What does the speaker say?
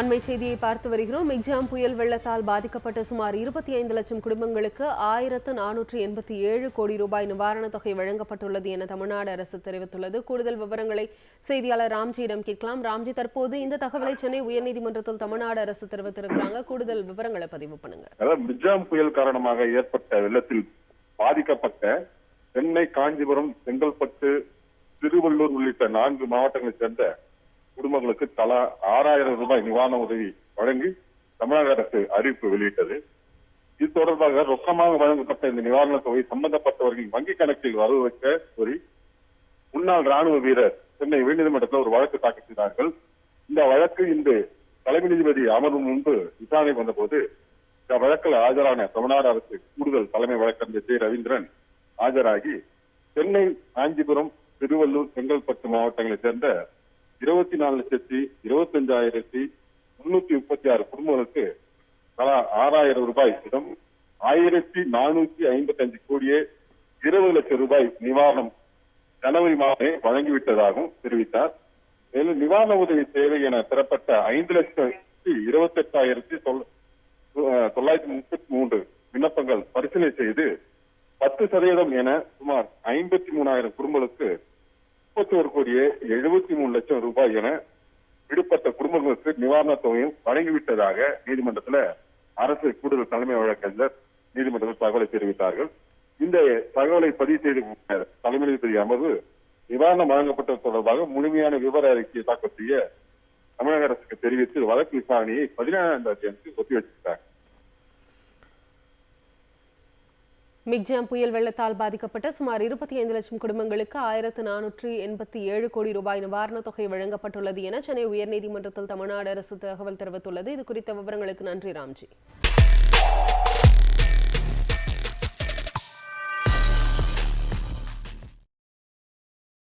அண்மை செய்தியை பார்த்து வருகிறோம். மிக்ஜாம் புயல் வெள்ளத்தால் பாதிக்கப்பட்ட சுமார் இருபத்தி ஐந்து லட்சம் குடும்பங்களுக்கு ஆயிரத்து நானூற்று எண்பத்தி ஏழு கோடி ரூபாய் நிவாரணத் தொகை வழங்கப்பட்டுள்ளது என தமிழ்நாடு அரசு தெரிவித்துள்ளது. கூடுதல் விவரங்களை செய்தியாளர் ராம்ஜியிடம் கேட்கலாம். ராம்ஜி தற்போது இந்த தகவலை சென்னை உயர்நீதிமன்றத்தில் தமிழ்நாடு அரசு தெரிவித்திருக்கிறாங்க. கூடுதல் விவரங்களை பதிவு பண்ணுங்க. மிக்ஜாம் புயல் காரணமாக ஏற்பட்ட வெள்ளத்தில் பாதிக்கப்பட்ட சென்னை காஞ்சிபுரம் செங்கல்பட்டு திருவள்ளூர் உள்ளிட்ட நான்கு மாவட்டங்களைச் சேர்ந்த குடும்பங்களுக்கு தலா ஆறாயிரம் ரூபாய் நிவாரண உதவி வழங்கி தமிழக அரசு அறிவிப்பு வெளியிட்டது. இது தொடர்பாக ரொக்கமாக வழங்கப்பட்ட இந்த நிவாரண தொகை சம்பந்தப்பட்டவர்களின் வங்கிக் கணக்கில் வரவு வைக்க கோரி முன்னாள் ராணுவ வீரர் சென்னை உயர்நீதிமன்றத்தில் ஒரு வழக்கு தாக்கல் செய்தார்கள். இந்த வழக்கு இன்று தலைமை நீதிபதி அமர்வு முன்பு விசாரணை வந்தபோது இந்த வழக்கில் ஆஜரான தமிழ்நாடு அரசு கூடுதல் தலைமை வழக்கறிஞர் ஜெய் ரவீந்திரன் ஆஜராகி சென்னை காஞ்சிபுரம் திருவள்ளூர் செங்கல்பட்டு மாவட்டங்களைச் சேர்ந்த இருபத்தி நாலு லட்சத்தி இருபத்தஞ்சாயிரத்தி முன்னூத்தி முப்பத்தி ஆறு குடும்பங்களுக்கு தலா ஆறாயிரம் ரூபாய் இடம் ஆயிரத்தி நானூத்தி ஐம்பத்தி அஞ்சு கோடியே இருபது லட்சம் ரூபாய் நிவாரணம் ஜனவரி மாதமே வழங்கிவிட்டதாகவும் தெரிவித்தார். மேலும் நிவாரண உதவி தேவை என பெறப்பட்ட ஐந்து லட்சத்தி இருபத்தி எட்டாயிரத்தி தொள்ளாயிரத்தி முப்பத்தி மூன்று விண்ணப்பங்கள் பரிசீலனை செய்து பத்து சதவீதம் என சுமார் ஐம்பத்தி மூணாயிரம் குடும்பங்களுக்கு முப்பத்தி ஒரு கோடியே எழுபத்தி மூணு லட்சம் ரூபாய் என விடுபட்ட குடும்பங்களுக்கு நிவாரணத் தொகையும் வழங்கிவிட்டதாக நீதிமன்றத்துல அரசு கூடுதல் தலைமை வழக்கறிஞர் நீதிமன்றத்தில் தகவலை தெரிவித்தார்கள். இந்த தகவலை பதிவு செய்து தலைமை நீதிபதி அமர்வு நிவாரணம் வழங்கப்பட்டது தொடர்பாக முழுமையான விவர அறிக்கையை தாக்கல் செய்ய தமிழக அரசுக்கு தெரிவித்து வழக்கு விசாரணையை பதினேழாம் தேதி ஒத்திவைச்சிருக்காங்க மிக்ஜாம் புயல் வெள்ளத்தால் பாதிக்கப்பட்ட சுமார் இருபத்தி ஐந்து லட்சம் குடும்பங்களுக்கு ஆயிரத்து நானூற்றி எண்பத்தி ஏழு கோடி ரூபாய் நிவாரணத் தொகை வழங்கப்பட்டுள்ளது என சென்னை உயர்நீதிமன்றத்தில் தமிழ்நாடு அரசு தகவல் தெரிவித்துள்ளது. இது குறித்த விவரங்களுக்கு நன்றி ராம்ஜி.